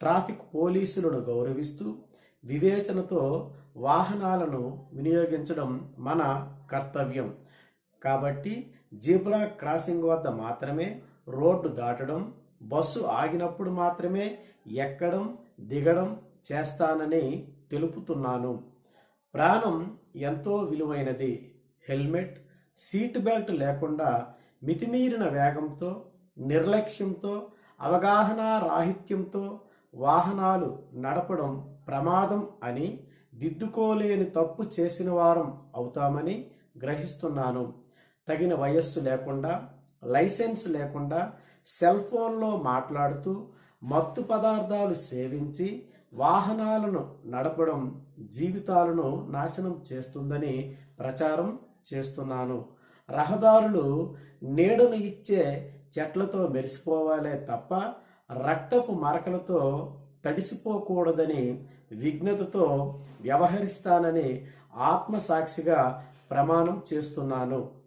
Traffic పోలీసులను గౌరవిస్తూ వివేచనతో వాహనాలను వినియోగించడం మన కర్తవ్యం. కాబట్టి జీబ్రా క్రాసింగ్ వద్ద మాత్రమే రోడ్డు దాటడం బస్సు ఆగినప్పుడు మాత్రమే ఎక్కడం దిగడం చేస్తానని తెలుపుతున్నాను. ప్రాణం ఎంతో విలువైనది. హెల్మెట్ సీట్ బెల్ట్ లేకుండా మితిమీరిన వేగంతో నిర్లక్ష్యంతో అవగాహన రాహిత్యంతో వాహనాలు నడపడం ప్రమాదం అని దిద్దుకోలేని తప్పు చేసిన వారం అవుతామని గ్రహిస్తున్నాను. తగిన వయస్సు లేకుండా లైసెన్స్ లేకుండా సెల్ ఫోన్లో మాట్లాడుతూ మత్తు పదార్థాలు సేవించి వాహనాలను నడపడం జీవితాలను నాశనం చేస్తుందని ప్రచారం చేస్తున్నాను. రహదారులు నీడను ఇచ్చే చెట్లతో మెరిసిపోవాలే తప్ప రక్తపు మరకలతో తడిసిపోకూడదని విఘ్నతతో వ్యవహరిస్తానని ఆత్మసాక్షిగా ప్రమాణం చేస్తున్నాను.